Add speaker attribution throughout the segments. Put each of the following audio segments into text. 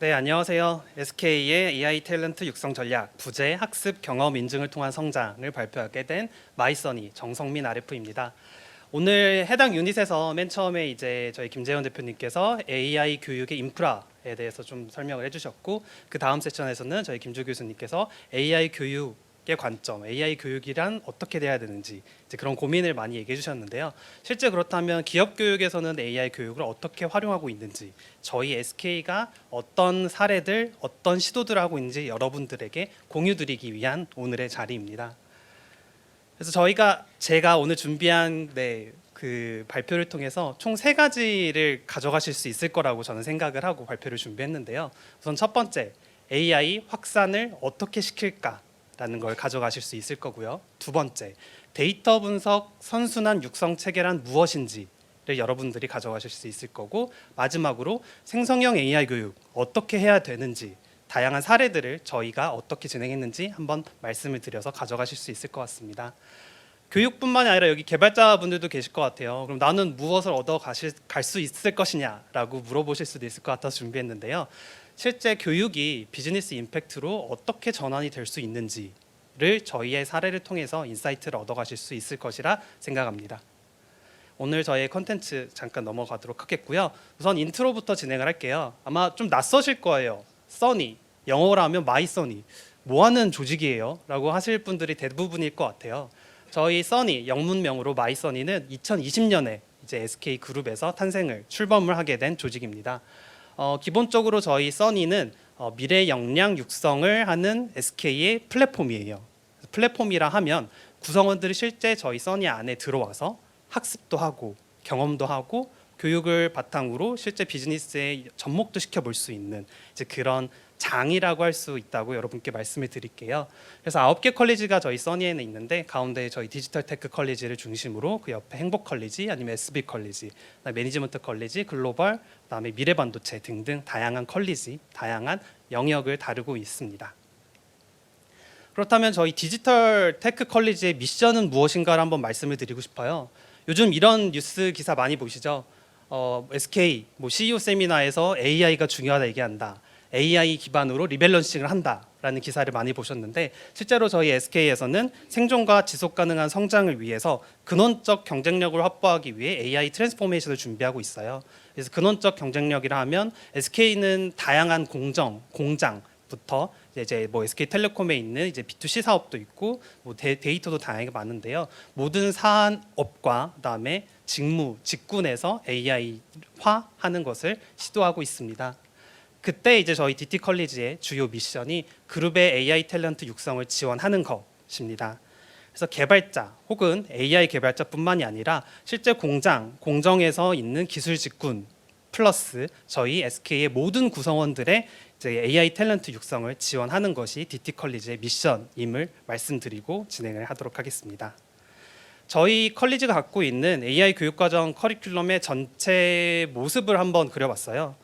Speaker 1: 네, 안녕하세요. SK의 AI 탤런트 육성 전략 부재 학습 경험 인증을 통한 성장을 발표하게 된 마이써니 정성민 RF입니다. 오늘 해당 유닛에서 맨 처음에 이제 저희 김재현 대표님께서 AI 교육의 인프라에 대해서 좀 설명을 해주셨고 그 다음 세션에서는 저희 김주 교수님께서 AI 교육의 관점, AI 교육이란 어떻게 돼야 되는지 이제 그런 고민을 많이 얘기해 주셨는데요. 실제 그렇다면 기업 교육에서는 AI 교육을 어떻게 활용하고 있는지 저희 SK가 어떤 사례들, 어떤 시도들 하고 있는지 여러분들에게 공유드리기 위한 오늘의 자리입니다. 그래서 저희가 제가 오늘 준비한 네, 그 발표를 통해서 총 세 가지를 가져가실 수 있을 거라고 저는 생각을 하고 발표를 준비했는데요. 우선 첫 번째 AI 확산을 어떻게 시킬까 라는 걸 가져가실 수 있을 거고요. 두 번째 데이터 분석 선순환 육성 체계란 무엇인지 를 여러분들이 가져가실 수 있을 거고 마지막으로 생성형 AI 교육 어떻게 해야 되는지 다양한 사례들을 저희가 어떻게 진행했는지 한번 말씀을 드려서 가져가실 수 있을 것 같습니다. 교육뿐만이 아니라 여기 개발자분들도 계실 것 같아요. 그럼 나는 무엇을 얻어 가실 갈 수 있을 것이냐라고 물어보실 수도 있을 것 같아서 준비했는데요. 실제 교육이 비즈니스 임팩트로 어떻게 전환이 될 수 있는지를 저희의 사례를 통해서 인사이트를 얻어 가실 수 있을 것이라 생각합니다. 오늘 저의 컨텐츠 잠깐 넘어가도록 하겠고요. 우선 인트로부터 진행을 할게요. 아마 좀 낯서실 거예요. 써니 영어로 하면 마이 써니 뭐 하는 조직이에요? 라고 하실 분들이 대부분일 것 같아요. 저희 써니 영문명으로 마이 써니는 2020년에 이제 SK 그룹에서 탄생을 출범을 하게 된 조직입니다. 어, 기본적으로 저희 써니는 어, 미래 역량 육성을 하는 SK의 플랫폼이에요. 플랫폼이라 하면 구성원들이 실제 저희 써니 안에 들어와서 학습도 하고 경험도 하고 교육을 바탕으로 실제 비즈니스에 접목도 시켜볼 수 있는 이제 그런 장이라고 할 수 있다고 여러분께 말씀을 드릴게요. 그래서 아홉 개 컬리지가 저희 써니에는 있는데 가운데 저희 디지털 테크 컬리지를 중심으로 그 옆에 행복 컬리지 아니면 SB 컬리지, 매니지먼트 컬리지, 글로벌, 그다음에 미래 반도체 등등 다양한 컬리지, 다양한 영역을 다루고 있습니다. 그렇다면 저희 디지털 테크 컬리지의 미션은 무엇인가를 한번 말씀을 드리고 싶어요. 요즘 이런 뉴스 기사 많이 보시죠? 어, SK 뭐 CEO 세미나에서 AI가 중요하다 얘기한다. AI 기반으로 리밸런싱을 한다라는 기사를 많이 보셨는데 실제로 저희 SK에서는 생존과 지속 가능한 성장을 위해서 근원적 경쟁력을 확보하기 위해 AI 트랜스포메이션을 준비하고 있어요. 그래서 근원적 경쟁력이라 하면 SK는 다양한 공정, 공장 부터 이제 뭐 SK텔레콤에 있는 이제 B2C 사업도 있고 뭐 데, 데이터도 다양하게 많은데요. 모든 산업과 그다음에 직무, 직군에서 AI화하는 것을 시도하고 있습니다. 그때 이제 저희 DT 컬리지의 주요 미션이 그룹의 AI 탤런트 육성을 지원하는 것입니다. 그래서 개발자 혹은 AI 개발자뿐만이 아니라 실제 공장, 공정에서 있는 기술 직군 플러스 저희 SK의 모든 구성원들의 이제 AI 탤런트 육성을 지원하는 것이 DT 컬리지의 미션임을 말씀드리고 진행을 하도록 하겠습니다. 저희 컬리지가 갖고 있는 AI 교육과정 커리큘럼의 전체 모습을 한번 그려봤어요.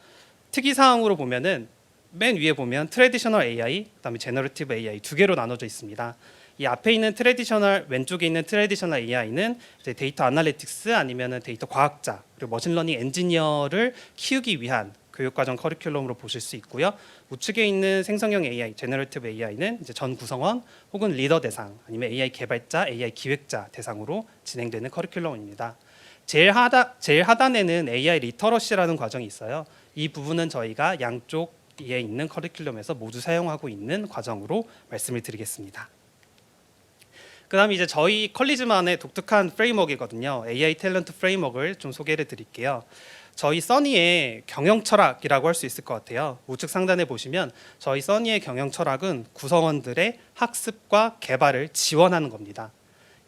Speaker 1: 특이 사항으로 보면은 맨 위에 보면 트레디셔널 AI, 그다음에 제너러티브 AI 두 개로 나눠져 있습니다. 이 앞에 있는 트레디셔널 왼쪽에 있는 트레디셔널 AI는 데이터 아날리틱스 아니면은 데이터 과학자 그리고 머신러닝 엔지니어를 키우기 위한 교육과정 커리큘럼으로 보실 수 있고요. 우측에 있는 생성형 AI, 제너러티브 AI는 이제 전 구성원 혹은 리더 대상 아니면 AI 개발자, AI 기획자 대상으로 진행되는 커리큘럼입니다. 제일 하단 제일 하단에는 AI 리터러시라는 과정이 있어요. 이 부분은 저희가 양쪽에 있는 커리큘럼에서 모두 사용하고 있는 과정으로 말씀을 드리겠습니다. 그다음 이제 저희 컬리지만의 독특한 프레임워크이거든요. AI 탤런트 프레임워크를 좀 소개를 드릴게요. 저희 써니의 경영 철학이라고 할 수 있을 것 같아요. 우측 상단에 보시면 저희 써니의 경영 철학은 구성원들의 학습과 개발을 지원하는 겁니다.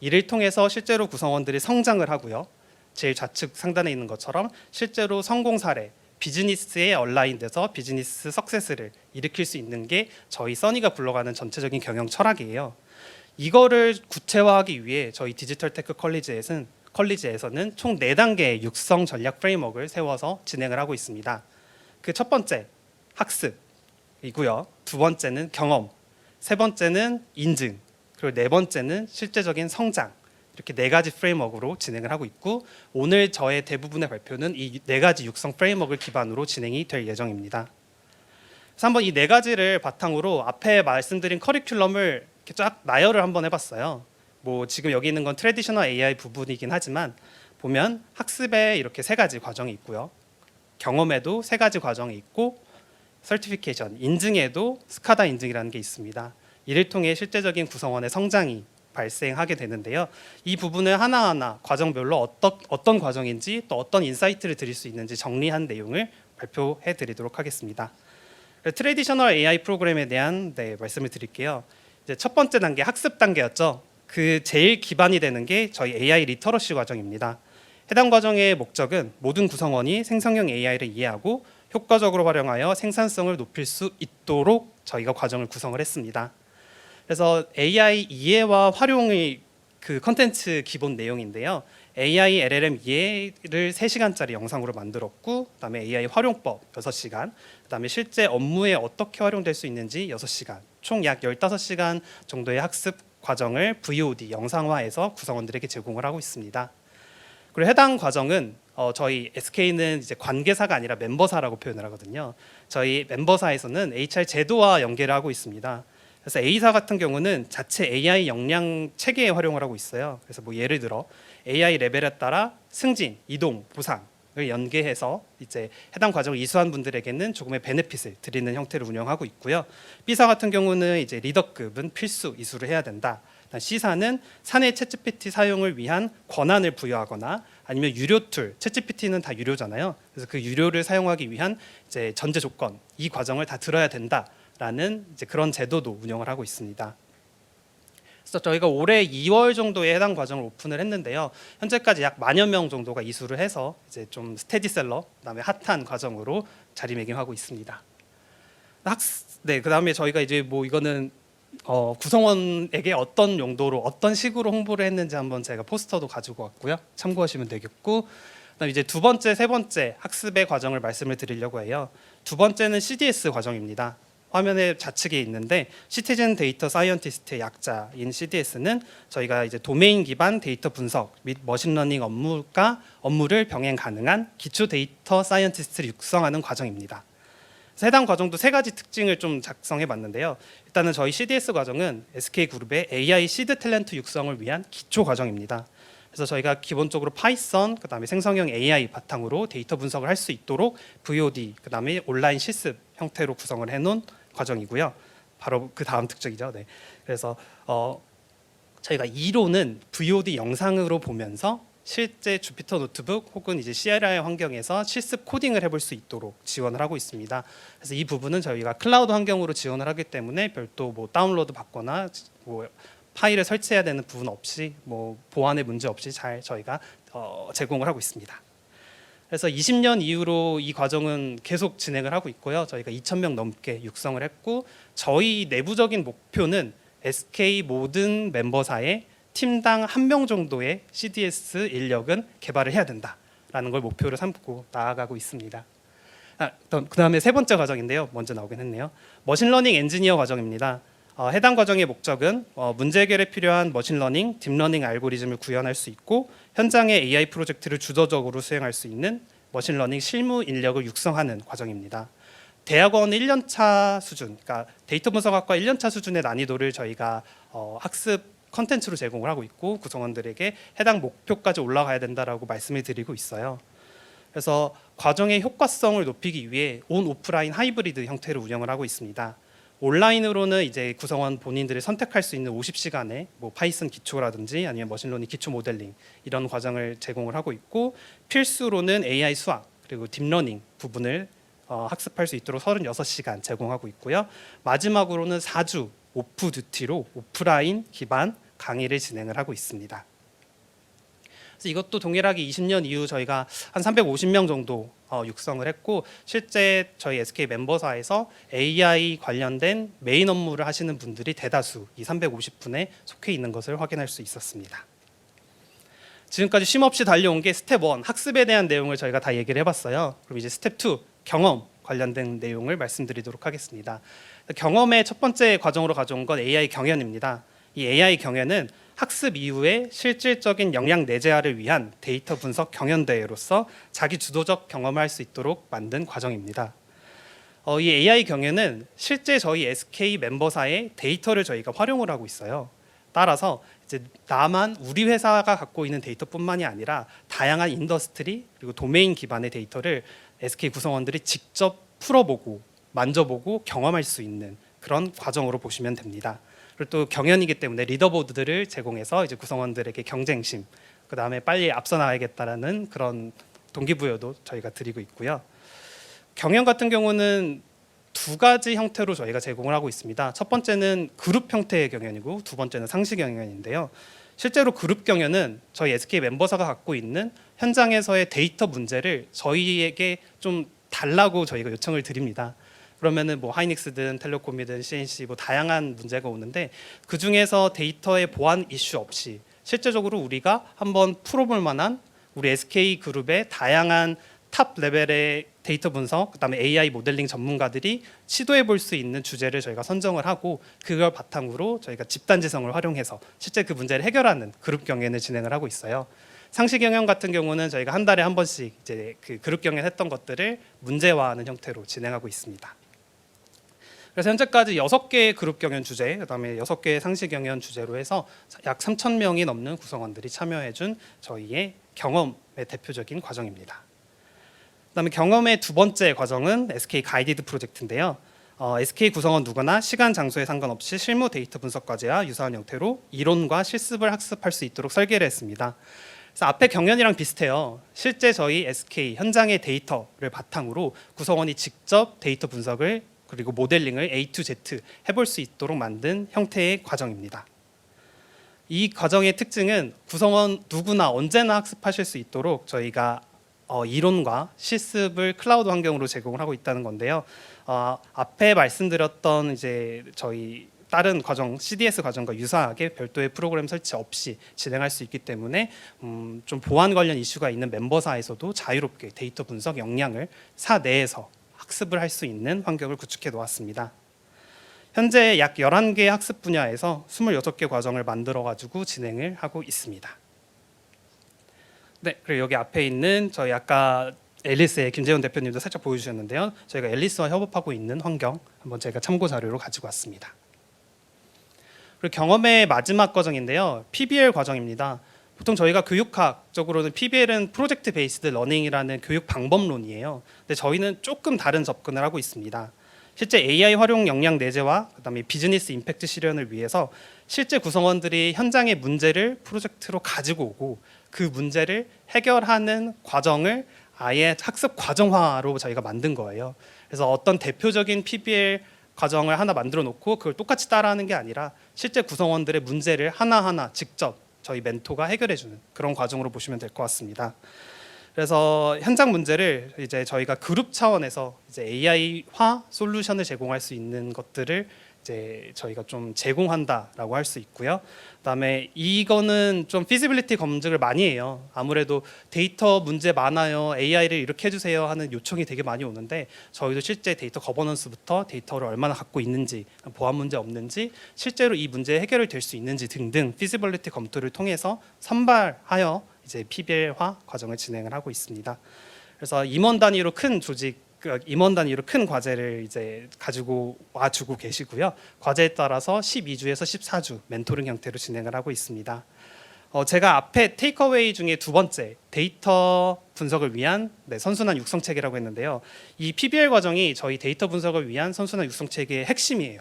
Speaker 1: 이를 통해서 실제로 구성원들이 성장을 하고요. 제일 좌측 상단에 있는 것처럼 실제로 성공 사례, 비즈니스에 얼라인돼서 비즈니스 석세스를 일으킬 수 있는 게 저희 써니가 불러가는 전체적인 경영 철학이에요. 이거를 구체화하기 위해 저희 디지털 테크 컬리지에서는 컬리지에서는 총 4단계의 육성 전략 프레임워크를 세워서 진행을 하고 있습니다. 그 첫 번째 학습이고요. 두 번째는 경험, 세 번째는 인증, 그리고 네 번째는 실제적인 성장. 이렇게 네 가지 프레임워크로 진행을 하고 있고 오늘 저의 대부분의 발표는 이 네 가지 육성 프레임워크를 기반으로 진행이 될 예정입니다. 그래서 한번 이 네 가지를 바탕으로 앞에 말씀드린 커리큘럼을 이렇게 쫙 나열을 한번 해봤어요. 뭐 지금 여기 있는 건 트레디셔널 AI 부분이긴 하지만 보면 학습에 이렇게 세 가지 과정이 있고요. 경험에도 세 가지 과정이 있고 설티피케이션 인증에도 스카다 인증이라는 게 있습니다. 이를 통해 실제적인 구성원의 성장이 발생하게 되는데요. 이 부분을 하나하나 과정별로 어떤 어떤 과정인지 또 어떤 인사이트를 드릴 수 있는지 정리한 내용을 발표해 드리도록 하겠습니다. 트레디셔널 AI 프로그램에 대한 네, 말씀을 드릴게요. 이제 첫 번째 단계 학습 단계였죠. 그 제일 기반이 되는 게 저희 AI 리터러시 과정입니다. 해당 과정의 목적은 모든 구성원이 생성형 AI를 이해하고 효과적으로 활용하여 생산성을 높일 수 있도록 저희가 과정을 구성을 했습니다. 그래서 AI 이해와 활용의 그 컨텐츠 기본 내용인데요. AI LLM 이해를 3시간짜리 영상으로 만들었고 그다음에 AI 활용법 6시간, 그다음에 실제 업무에 어떻게 활용될 수 있는지 6시간, 총 약 15시간 정도의 학습 과정을 VOD 영상화해서 구성원들에게 제공을 하고 있습니다. 그리고 해당 과정은 어, 저희 SK는 이제 관계사가 아니라 멤버사라고 표현을 하거든요. 저희 멤버사에서는 HR 제도와 연계를 하고 있습니다. 그래서 A사 같은 경우는 자체 AI 역량 체계에 활용을 하고 있어요. 그래서 뭐 예를 들어 AI 레벨에 따라 승진, 이동, 보상 을 연계해서 이제 해당 과정을 이수한 분들에게는 조금의 베네핏을 드리는 형태를 운영하고 있고요. B사 같은 경우는 이제 리더급은 필수 이수를 해야 된다. C사는 사내 챗GPT 사용을 위한 권한을 부여하거나 아니면 유료 툴, 챗GPT는 다 유료잖아요. 그래서 그 유료를 사용하기 위한 이제 전제 조건 이 과정을 다 들어야 된다 라는 이제 그런 제도도 운영을 하고 있습니다. 그래서 저희가 올해 2월 정도에 해당 과정을 오픈을 했는데요. 현재까지 약 만여 명 정도가 이수를 해서 이제 좀 스테디셀러, 그다음에 핫한 과정으로 자리매김하고 있습니다. 학, 네, 그다음에 저희가 이제 뭐 이거는 어, 구성원에게 어떤 용도로 어떤 식으로 홍보를 했는지 한번 제가 포스터도 가지고 왔고요. 참고하시면 되겠고. 그다음 이제 두 번째, 세 번째 학습의 과정을 말씀을 드리려고 해요. 두 번째는 CDS 과정입니다. 화면에 좌측에 있는데 시티즌 데이터 사이언티스트의 약자인 CDS는 저희가 이제 도메인 기반 데이터 분석 및 머신러닝 업무가 업무를 병행 가능한 기초 데이터 사이언티스트를 육성하는 과정입니다. 해당 과정도 세 가지 특징을 좀 작성해 봤는데요. 일단은 저희 CDS 과정은 SK 그룹의 AI 시드 탤런트 육성을 위한 기초 과정입니다. 그래서 저희가 기본적으로 파이썬 그다음에 생성형 AI 바탕으로 데이터 분석을 할 수 있도록 VOD 그다음에 온라인 실습 형태로 구성을 해 놓은 과정이고요. 바로 그 다음 특징이죠. 네. 그래서 어 저희가 이론은 VOD 영상으로 보면서 실제 주피터 노트북 혹은 이제 CLI 환경에서 실습 코딩을 해볼 수 있도록 지원을 하고 있습니다. 그래서 이 부분은 저희가 클라우드 환경으로 지원을 하기 때문에 별도 뭐 다운로드 받거나 뭐 파일을 설치해야 되는 부분 없이 뭐 보안에 문제 없이 잘 저희가 어, 제공을 하고 있습니다. 그래서 20년 이후로 이 과정은 계속 진행을 하고 있고요. 저희가 2,000명 넘게 육성을 했고 저희 내부적인 목표는 SK 모든 멤버사의 팀당 한 명 정도의 CDS 인력은 개발을 해야 된다라는 걸 목표로 삼고 나아가고 있습니다. 아, 그 다음에 세 번째 과정인데요. 먼저 나오긴 했네요. 머신러닝 엔지니어 과정입니다. 어, 해당 과정의 목적은 어, 문제 해결에 필요한 머신러닝, 딥러닝 알고리즘을 구현할 수 있고 현장의 AI 프로젝트를 주도적으로 수행할 수 있는 머신러닝 실무 인력을 육성하는 과정입니다. 대학원 1년차 수준, 그러니까 데이터 분석학과 1년차 수준의 난이도를 저희가 어, 학습 컨텐츠로 제공을 하고 있고 구성원들에게 해당 목표까지 올라가야 된다라고 말씀을 드리고 있어요. 그래서 과정의 효과성을 높이기 위해 온 오프라인 하이브리드 형태로 운영을 하고 있습니다. 온라인으로는 이제 구성원 본인들이 선택할 수 있는 50시간의 뭐 파이썬 기초라든지 아니면 머신러닝 기초 모델링 이런 과정을 제공을 하고 있고 필수로는 AI 수학 그리고 딥러닝 부분을 어, 학습할 수 있도록 36시간 제공하고 있고요. 마지막으로는 4주 오프 듀티로 오프라인 기반 강의를 진행을 하고 있습니다. 그래서 이것도 동일하게 20년 이후 저희가 한 350명 정도 어, 육성을 했고 실제 저희 SK 멤버사에서 AI 관련된 메인 업무를 하시는 분들이 대다수 이 350분에 속해 있는 것을 확인할 수 있었습니다. 지금까지 쉼없이 달려온 게 스텝 1 학습에 대한 내용을 저희가 다 얘기를 해봤어요. 그럼 이제 스텝 2 경험 관련된 내용을 말씀드리도록 하겠습니다. 경험의 첫 번째 과정으로 가져온 건 AI 경연입니다. 이 AI 경연은 학습 이후에 실질적인 역량 내재화를 위한 데이터 분석 경연 대회로서 자기 주도적 경험을 할수 있도록 만든 과정입니다. 어, 이 AI 경연은 실제 저희 SK 멤버사의 데이터를 저희가 활용을 하고 있어요. 따라서 이제 나만 우리 회사가 갖고 있는 데이터뿐만이 아니라 다양한 인더스트리 그리고 도메인 기반의 데이터를 SK 구성원들이 직접 풀어보고 만져보고 경험할 수 있는 그런 과정으로 보시면 됩니다. 그리고 또 경연이기 때문에 리더보드들을 제공해서 이제 구성원들에게 경쟁심, 그 다음에 빨리 앞서 나가야겠다라는 그런 동기부여도 저희가 드리고 있고요. 경연 같은 경우는 두 가지 형태로 저희가 제공을 하고 있습니다. 첫 번째는 그룹 형태의 경연이고 두 번째는 상시 경연인데요. 실제로 그룹 경연은 저희 SK 멤버사가 갖고 있는 현장에서의 데이터 문제를 저희에게 좀 달라고 저희가 요청을 드립니다. 그러면은 뭐 하이닉스든 텔레콤이든 CNC 뭐 다양한 문제가 오는데 그 중에서 데이터의 보안 이슈 없이 실제적으로 우리가 한번 풀어볼 만한 우리 SK 그룹의 다양한 탑 레벨의 데이터 분석, 그다음에 AI 모델링 전문가들이 시도해 볼 수 있는 주제를 저희가 선정을 하고 그걸 바탕으로 저희가 집단 지성을 활용해서 실제 그 문제를 해결하는 그룹 경연을 진행을 하고 있어요. 상시 경연 같은 경우는 저희가 한 달에 한 번씩 이제 그 그룹 경연 했던 것들을 문제화하는 형태로 진행하고 있습니다. 그래서 현재까지 여섯 개의 그룹 경연 주제, 그다음에 여섯 개의 상시 경연 주제로 해서 약 3천 명이 넘는 구성원들이 참여해준 저희의 경험의 대표적인 과정입니다. 그다음에 경험의 두 번째 과정은 SK 가이디드 프로젝트인데요. 어, SK 구성원 누구나 시간 장소에 상관없이 실무 데이터 분석 과제와 유사한 형태로 이론과 실습을 학습할 수 있도록 설계를 했습니다. 그래서 앞에 경연이랑 비슷해요. 실제 저희 SK 현장의 데이터를 바탕으로 구성원이 직접 데이터 분석을 그리고 모델링을 A to Z 해볼 수 있도록 만든 형태의 과정입니다. 이 과정의 특징은 구성원 누구나 언제나 학습하실 수 있도록 저희가 어, 이론과 실습을 클라우드 환경으로 제공을 하고 있다는 건데요. 어, 앞에 말씀드렸던 이제 저희 다른 과정 CDS 과정과 유사하게 별도의 프로그램 설치 없이 진행할 수 있기 때문에 음, 좀 보안 관련 이슈가 있는 멤버사에서도 자유롭게 데이터 분석 역량을 사 내에서 학습을 할 수 있는 환경을 구축해 놓았습니다. 현재 약 11개 학습 분야에서 26개 과정을 만들어 가지고 진행을 하고 있습니다. 네, 그리고 여기 앞에 있는 저희 아까 앨리스의 김재훈 대표님도 살짝 보여주셨는데요. 저희가 앨리스와 협업하고 있는 환경 한번 제가 참고 자료로 가지고 왔습니다. 그리고 경험의 마지막 과정인데요. PBL 과정입니다. 보통 저희가 교육학적으로는 PBL은 프로젝트 베이스드 러닝이라는 교육 방법론이에요. 근데 저희는 조금 다른 접근을 하고 있습니다. 실제 AI 활용 역량 내재와 그다음에 비즈니스 임팩트 실현을 위해서 실제 구성원들이 현장의 문제를 프로젝트로 가지고 오고 그 문제를 해결하는 과정을 아예 학습 과정화로 저희가 만든 거예요. 그래서 어떤 대표적인 PBL 과정을 하나 만들어 놓고 그걸 똑같이 따라하는 게 아니라 실제 구성원들의 문제를 하나하나 직접 저희 멘토가 해결해 주는 그런 과정으로 보시면 될 것 같습니다. 그래서 현장 문제를 이제 저희가 그룹 차원에서 이제 AI화 솔루션을 제공할 수 있는 것들을 이제 저희가 좀 제공한다라고 할 수 있고요. 그다음에 이거는 좀 피지빌리티 검증을 많이 해요. 아무래도 데이터 문제 많아요. AI를 이렇게 해주세요 하는 요청이 되게 많이 오는데 저희도 실제 데이터 거버넌스부터 데이터를 얼마나 갖고 있는지 보안 문제 없는지 실제로 이 문제 해결이 될 수 있는지 등등 피지빌리티 검토를 통해서 선발하여 이제 PBL화 과정을 진행을 하고 있습니다. 그래서 임원 단위로 큰 조직 그 임원 단위로 큰 과제를 이제 가지고 와주고 계시고요. 과제에 따라서 12주에서 14주 멘토링 형태로 진행을 하고 있습니다. 어, 제가 앞에 테이크어웨이 중에 두 번째 데이터 분석을 위한 네, 선순환 육성 체계라고 했는데요. 이 PBL 과정이 저희 데이터 분석을 위한 선순환 육성 체계의 핵심이에요.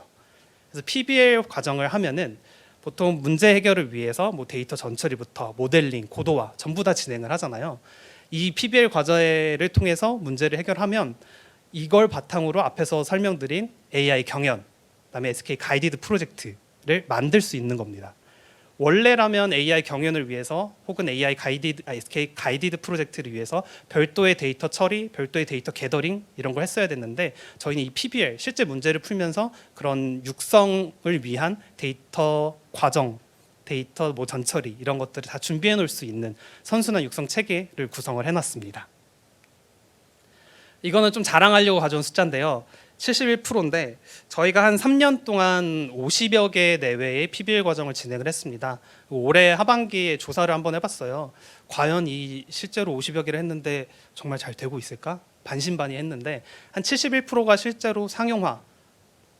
Speaker 1: 그래서 PBL 과정을 하면은 보통 문제 해결을 위해서 뭐 데이터 전처리부터 모델링, 고도화 전부 다 진행을 하잖아요. 이 PBL 과제를 통해서 문제를 해결하면 이걸 바탕으로 앞에서 설명드린 AI 경연, 그다음에 SK 가이디드 프로젝트를 만들 수 있는 겁니다. 원래라면 AI 경연을 위해서 혹은 AI 가이디드 아, SK 가이디드 프로젝트를 위해서 별도의 데이터 처리, 별도의 데이터 게더링 이런 걸 했어야 됐는데 저희는 이 PBL 실제 문제를 풀면서 그런 육성을 위한 데이터 과정 데이터 뭐 전처리 이런 것들을 다 준비해 놓을 수 있는 선순환 육성 체계를 구성을 해 놨습니다. 이거는 좀 자랑하려고 가져온 숫자인데요. 71%인데 저희가 한 3년 동안 50여 개 내외의 PBL 과정을 진행을 했습니다. 올해 하반기에 조사를 한번 해봤어요. 과연 이 실제로 50여 개를 했는데 정말 잘 되고 있을까? 반신반의했는데 한 71%가 실제로 상용화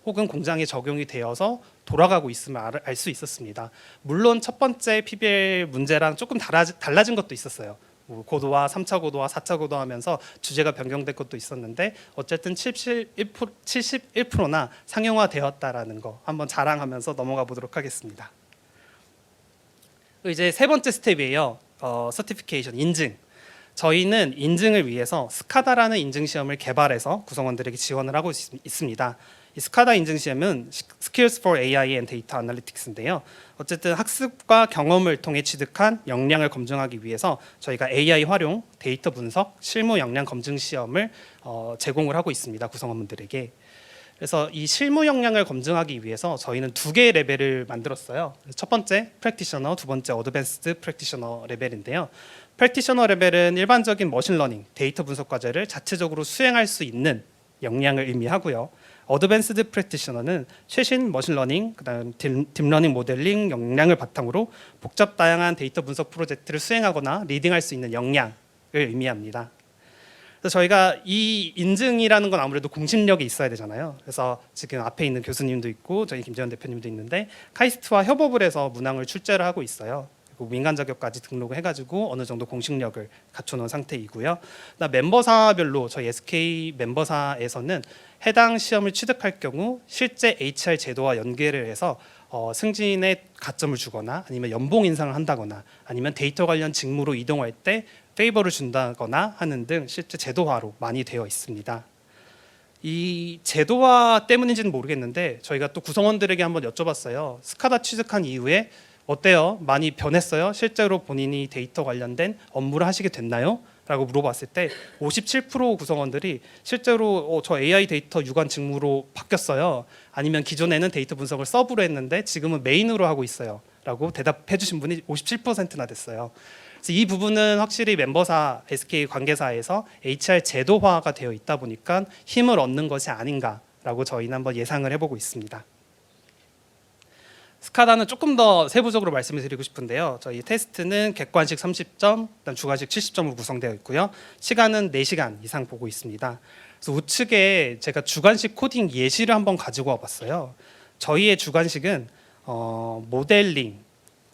Speaker 1: 혹은 공장에 적용이 되어서 돌아가고 있음을 알 수 있었습니다. 물론 첫 번째 PBL 문제랑 조금 달라진 것도 있었어요. 뭐 고도화, 3차 고도화, 4차 고도하면서 주제가 변경된 것도 있었는데 어쨌든 71%, 71%나 상용화 되었다라는 거 한번 자랑하면서 넘어가 보도록 하겠습니다. 이제 세 번째 스텝이에요. 어, 서티피케이션 인증. 저희는 인증을 위해서 스카다라는 인증 시험을 개발해서 구성원들에게 지원을 하고 있, 있습니다. 이 스카다 인증 시험은 Skills for AI and Data Analytics인데요. 어쨌든 학습과 경험을 통해 취득한 역량을 검증하기 위해서 저희가 AI 활용, 데이터 분석, 실무 역량 검증 시험을 어, 제공을 하고 있습니다. 구성원분들에게. 그래서 이 실무 역량을 검증하기 위해서 저희는 두 개의 레벨을 만들었어요. 첫 번째 프랙티셔너, 두 번째 어드밴스드 프랙티셔너 레벨인데요. 프랙티셔너 레벨은 일반적인 머신러닝, 데이터 분석 과제를 자체적으로 수행할 수 있는 역량을 의미하고요. 어드밴스드 프랙티셔너는 최신 머신러닝, 그다음 딥, 딥러닝 모델링 역량을 바탕으로 복잡 다양한 데이터 분석 프로젝트를 수행하거나 리딩할 수 있는 역량을 의미합니다. 그래서 저희가 이 인증이라는 건 아무래도 공신력이 있어야 되잖아요. 그래서 지금 앞에 있는 교수님도 있고 저희 김재현 대표님도 있는데 카이스트와 협업을 해서 문항을 출제를 하고 있어요. 민간 자격까지 등록을 해가지고 어느 정도 공식력을 갖춰놓은 상태이고요. 나 멤버사별로 저희 SK 멤버사에서는 해당 시험을 취득할 경우 실제 HR 제도와 연계를 해서 어, 승진에 가점을 주거나 아니면 연봉 인상을 한다거나 아니면 데이터 관련 직무로 이동할 때 페이버를 준다거나 하는 등 실제 제도화로 많이 되어 있습니다. 이 제도화 때문인지는 모르겠는데 저희가 또 구성원들에게 한번 여쭤봤어요. 스카다 취득한 이후에 어때요? 많이 변했어요? 실제로 본인이 데이터 관련된 업무를 하시게 됐나요? 라고 물어봤을 때 57% 구성원들이 실제로 어, 저 AI 데이터 유관 직무로 바뀌었어요. 아니면 기존에는 데이터 분석을 서브로 했는데 지금은 메인으로 하고 있어요. 라고 대답해 주신 분이 57%나 됐어요. 그래서 이 부분은 확실히 멤버사 SK 관계사에서 HR 제도화가 되어 있다 보니까 힘을 얻는 것이 아닌가라고 저희는 한번 예상을 해보고 있습니다. 스카다는 조금 더 세부적으로 말씀을 드리고 싶은데요. 저희 테스트는 객관식 30점, 그다음 주관식 70점으로 구성되어 있고요. 시간은 4시간 이상 보고 있습니다. 그래서 우측에 제가 주관식 코딩 예시를 한번 가지고 와봤어요. 저희의 주관식은 어, 모델링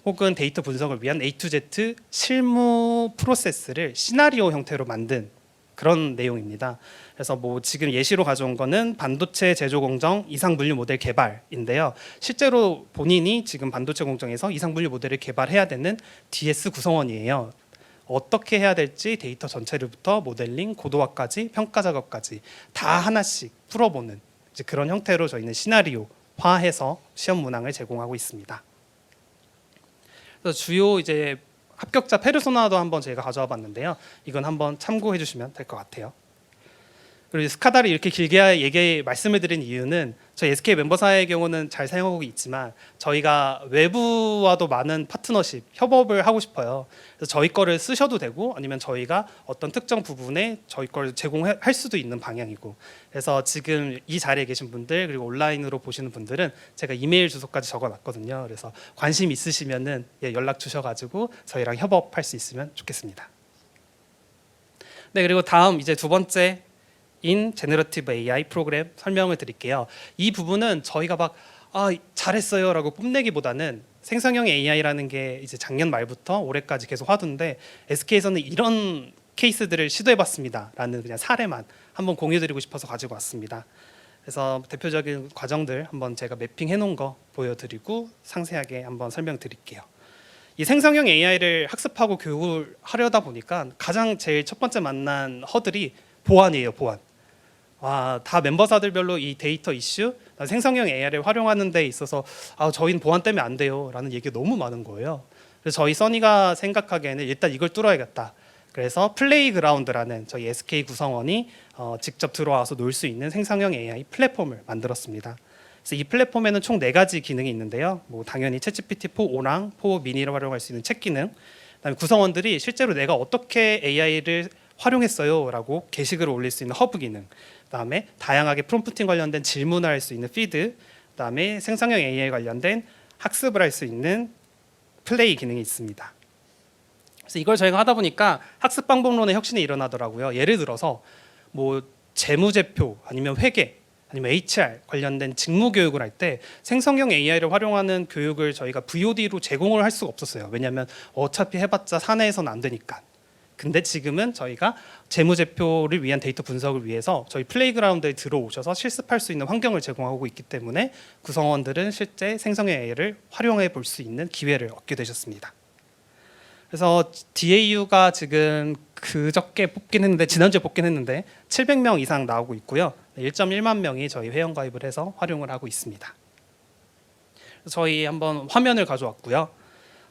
Speaker 1: 혹은 데이터 분석을 위한 A to Z 실무 프로세스를 시나리오 형태로 만든 그런 내용입니다. 그래서 뭐 지금 예시로 가져온 거는 반도체 제조 공정 이상 분류 모델 개발인데요. 실제로 본인이 지금 반도체 공정에서 이상 분류 모델을 개발해야 되는 DS 구성원이에요. 어떻게 해야 될지 데이터 전체를부터 모델링, 고도화까지 평가 작업까지 다 하나씩 풀어보는 그런 형태로 저희는 시나리오화해서 시험 문항을 제공하고 있습니다. 그래서 주요 이제 합격자 페르소나도 한번 제가 가져와 봤는데요. 이건 한번 참고해 주시면 될 것 같아요. 그리고 스카다를 이렇게 길게 얘기 말씀을 드린 이유는 저희 SK 멤버사의 경우는 잘 사용하고 있지만 저희가 외부와도 많은 파트너십 협업을 하고 싶어요. 그래서 저희 거를 쓰셔도 되고 아니면 저희가 어떤 특정 부분에 저희 걸 제공할 수도 있는 방향이고 그래서 지금 이 자리에 계신 분들 그리고 온라인으로 보시는 분들은 제가 이메일 주소까지 적어놨거든요. 그래서 관심 있으시면은 예, 연락 주셔가지고 저희랑 협업할 수 있으면 좋겠습니다. 네 그리고 다음 이제 두 번째 인 제너러티브 AI 프로그램 설명을 드릴게요. 이 부분은 저희가 막 아, 잘했어요라고 뽐내기보다는 생성형 AI라는 게 이제 작년 말부터 올해까지 계속 하던데 SK에서는 이런 케이스들을 시도해봤습니다라는 그냥 사례만 한번 공유드리고 싶어서 가지고 왔습니다. 그래서 대표적인 과정들 한번 제가 매핑해 놓은 거 보여드리고 상세하게 한번 설명드릴게요. 이 생성형 AI를 학습하고 교육을 하려다 보니까 가장 제일 첫 번째 만난 허들이 보안이에요, 보안. 아, 다 멤버사들별로 이 데이터 이슈, 생성형 AI를 활용하는 데 있어서 아, 저희는 보안 때문에 안 돼요라는 얘기가 너무 많은 거예요. 그래서 저희 써니가 생각하기에는 일단 이걸 뚫어야겠다. 그래서 플레이그라운드라는 저희 SK 구성원이 어, 직접 들어와서 놀 수 있는 생성형 AI 플랫폼을 만들었습니다. 그래서 이 플랫폼에는 총 네 가지 기능이 있는데요. 뭐 당연히 챗GPT 4랑 4 미니를 활용할 수 있는 챗 기능, 그다음에 구성원들이 실제로 내가 어떻게 AI를 활용했어요라고 게시글을 올릴 수 있는 허브 기능, 그다음에 다양하게 프롬프팅 관련된 질문을 할 수 있는 피드, 그다음에 생성형 AI 관련된 학습을 할 수 있는 플레이 기능이 있습니다. 그래서 이걸 저희가 하다 보니까 학습 방법론의 혁신이 일어나더라고요. 예를 들어서 뭐 재무제표 아니면 회계 아니면 HR 관련된 직무 교육을 할 때 생성형 AI를 활용하는 교육을 저희가 VOD로 제공을 할 수가 없었어요. 왜냐하면 어차피 해봤자 사내에서는 안 되니까. 근데 지금은 저희가 재무제표를 위한 데이터 분석을 위해서 저희 플레이그라운드에 들어오셔서 실습할 수 있는 환경을 제공하고 있기 때문에 구성원들은 실제 생성형 AI를 활용해 볼 수 있는 기회를 얻게 되셨습니다. 그래서 DAU가 지금 그저께 뽑긴 했는데 지난주에 뽑긴 했는데 700명 이상 나오고 있고요. 1.1만 명이 저희 회원 가입을 해서 활용을 하고 있습니다. 저희 한번 화면을 가져왔고요.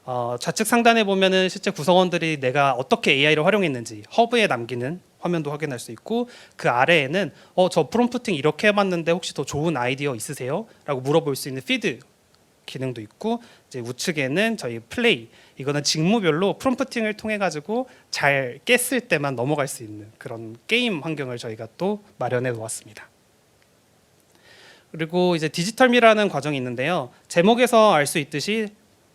Speaker 1: 어, 좌측 상단에 보면은 실제 구성원들이 내가 어떻게 AI를 활용했는지 허브에 남기는 화면도 확인할 수 있고 그 아래에는 어, 저 프롬프팅 이렇게 해봤는데 혹시 더 좋은 아이디어 있으세요? 라고 물어볼 수 있는 피드 기능도 있고 이제 우측에는 저희 플레이 이거는 직무별로 프롬프팅을 통해 가지고 잘 깼을 때만 넘어갈 수 있는 그런 게임 환경을 저희가 또 마련해 놓았습니다. 그리고 이제 디지털미라는 과정이 있는데요. 제목에서 알 수 있듯이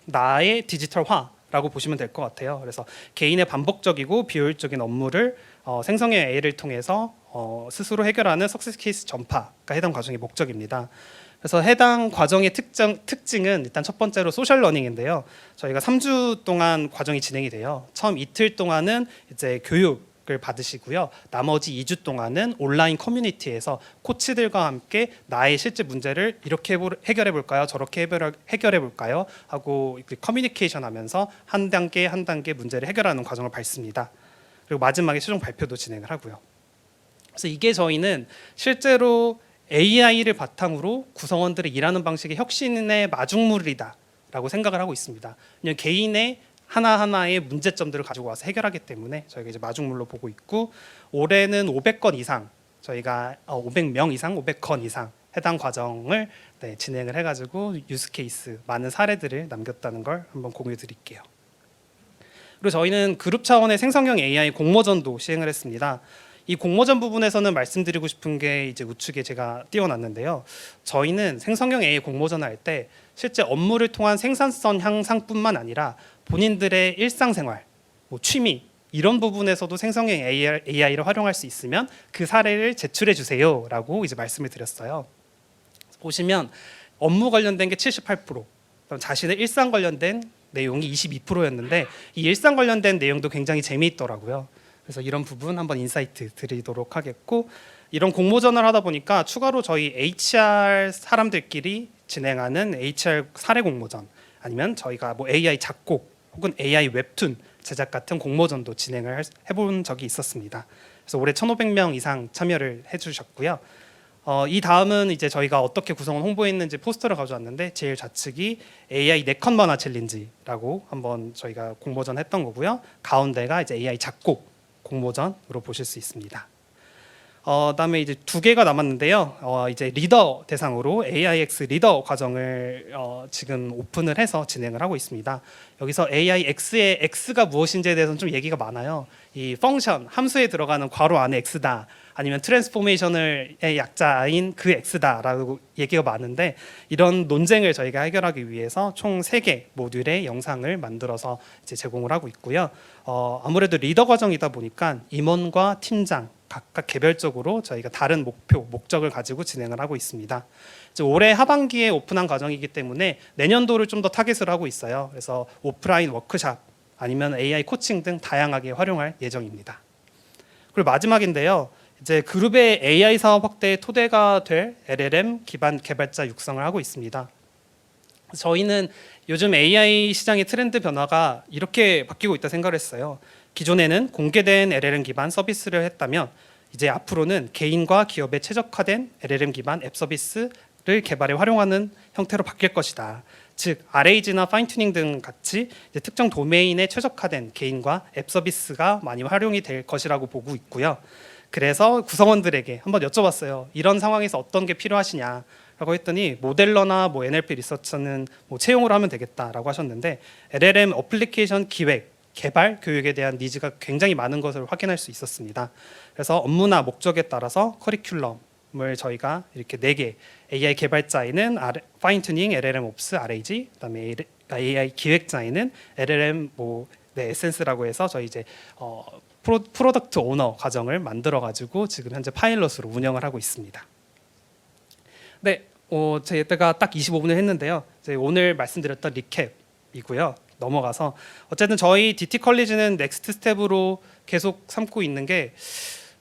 Speaker 1: 나의 디지털화라고 보시면 될 것 같아요. 그래서 개인의 반복적이고 비효율적인 업무를 어, 생성형 AI를 통해서 어, 스스로 해결하는 석세스 케이스 전파가 해당 과정의 목적입니다. 그래서 해당 과정의 특정 특징은 일단 첫 번째로 소셜 러닝인데요. 저희가 3주 동안 과정이 진행이 돼요. 처음 이틀 동안은 이제 교육 을 받으시고요. 나머지 2주 동안은 온라인 커뮤니티에서 코치들과 함께 나의 실제 문제를 이렇게 해결해 볼까요? 저렇게 해결- 해결해 볼까요? 하고 커뮤니케이션 하면서 한 단계 한 단계 문제를 해결하는 과정을 밟습니다. 그리고 마지막에 최종 발표도 진행을 하고요. 그래서 이게 저희는 실제로 AI를 바탕으로 구성원들이 일하는 방식의 혁신의 마중물이다라고 생각을 하고 있습니다. 그냥 개인의 하나하나의 문제점들을 가지고 와서 해결하기 때문에 저희가 이제 마중물로 보고 있고 올해는 500건 이상 저희가 어, 500명 이상 500건 이상 해당 과정을 네, 진행을 해가지고 유스 케이스 많은 사례들을 남겼다는 걸 한번 공유 드릴게요. 그리고 저희는 그룹 차원의 생성형 AI 공모전도 시행을 했습니다. 이 공모전 부분에서는 말씀드리고 싶은 게 이제 우측에 제가 띄워놨는데요. 저희는 생성형 AI 공모전을 할 때 실제 업무를 통한 생산성 향상뿐만 아니라 본인들의 일상생활, 뭐 취미 이런 부분에서도 생성형 AI를 활용할 수 있으면 그 사례를 제출해 주세요라고 이제 말씀을 드렸어요. 보시면 업무 관련된 게 78%, 그다음 자신의 일상 관련된 내용이 22%였는데 이 일상 관련된 내용도 굉장히 재미있더라고요. 그래서 이런 부분 한번 인사이트 드리도록 하겠고 이런 공모전을 하다 보니까 추가로 저희 HR 사람들끼리 진행하는 HR 사례 공모전 아니면 저희가 뭐 AI 작곡 혹은 AI 웹툰 제작 같은 공모전도 진행을 할- 해본 적이 있었습니다. 그래서 올해 1,500명 이상 참여를 해주셨고요. 어, 이 다음은 이제 저희가 어떻게 구성을 홍보했는지 포스터를 가져왔는데 제일 좌측이 AI 네컨 만화 챌린지라고 한번 저희가 공모전 했던 거고요. 가운데가 이제 AI 작곡 공모전으로 보실 수 있습니다. 어, 그다음에 이제 두 개가 남았는데요. 어, 이제 리더 대상으로 AIX 리더 과정을 어, 지금 오픈을 해서 진행을 하고 있습니다. 여기서 AIX의 X가 무엇인지에 대해서는 좀 얘기가 많아요. 이 펑션 함수에 들어가는 괄호 안에 X다. 아니면 트랜스포메이션의 약자인 그 X다라고 얘기가 많은데 이런 논쟁을 저희가 해결하기 위해서 총 3개 모듈의 영상을 만들어서 이제 제공을 하고 있고요. 어, 아무래도 리더 과정이다 보니까 임원과 팀장 각각 개별적으로 저희가 다른 목표, 목적을 가지고 진행을 하고 있습니다. 올해 하반기에 오픈한 과정이기 때문에 내년도를 좀 더 타겟을 하고 있어요. 그래서 오프라인 워크샵 아니면 AI 코칭 등 다양하게 활용할 예정입니다. 그리고 마지막인데요. 이제 그룹의 AI 사업 확대의 토대가 될 LLM 기반 개발자 육성을 하고 있습니다. 저희는 요즘 AI 시장의 트렌드 변화가 이렇게 바뀌고 있다 생각을 했어요. 기존에는 공개된 LLM 기반 서비스를 했다면 이제 앞으로는 개인과 기업에 최적화된 LLM 기반 앱 서비스를 개발에 활용하는 형태로 바뀔 것이다. 즉 RAG나 파인튜닝 등 같이 특정 도메인에 최적화된 개인과 앱 서비스가 많이 활용이 될 것이라고 보고 있고요. 그래서 구성원들에게 한번 여쭤봤어요. 이런 상황에서 어떤 게 필요하시냐? 라고 했더니 모델러나 뭐 NLP 리서처는 뭐 채용을 하면 되겠다라고 하셨는데 LLM 어플리케이션 기획 개발 교육에 대한 니즈가 굉장히 많은 것을 확인할 수 있었습니다. 그래서 업무나 목적에 따라서 커리큘럼을 저희가 이렇게 네 개 AI 개발자에는 파인 튜닝 LLM 옵스 RAG 그다음에 AI 기획자에는 LLM 뭐 네, 에센스라고 해서 저희 이제 어, 프로, 프로덕트 오너 과정을 만들어 가지고 지금 현재 파일럿으로 운영을 하고 있습니다. 네, 어, 제가 딱 25분을 했는데요. 이제 오늘 말씀드렸던 리캡이고요. 넘어가서 어쨌든 저희 DT 컬리지는 넥스트 스텝으로 계속 삼고 있는 게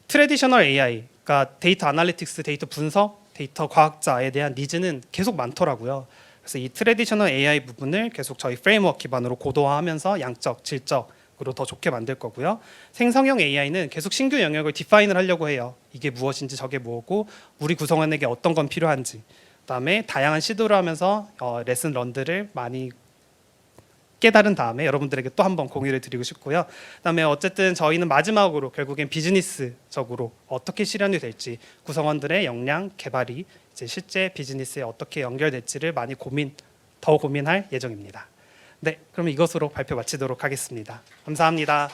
Speaker 1: 트레디셔널 AI, 그러니까 데이터 아날리틱스, 데이터 분석, 데이터 과학자에 대한 니즈는 계속 많더라고요. 그래서 이 트레디셔널 AI 부분을 계속 저희 프레임워크 기반으로 고도화하면서 양적, 질적 으로 더 좋게 만들 거고요. 생성형 AI는 계속 신규 영역을 디파인을 하려고 해요. 이게 무엇인지 저게 뭐고 우리 구성원에게 어떤 건 필요한지. 그다음에 다양한 시도를 하면서 어, 레슨 런들을 많이 깨달은 다음에 여러분들에게 또 한번 공유를 드리고 싶고요. 그다음에 어쨌든 저희는 마지막으로 결국엔 비즈니스적으로 어떻게 실현이 될지 구성원들의 역량 개발이 이제 실제 비즈니스에 어떻게 연결될지를 많이 고민 더 고민할 예정입니다. 네, 그럼 이것으로 발표 마치도록 하겠습니다. 감사합니다.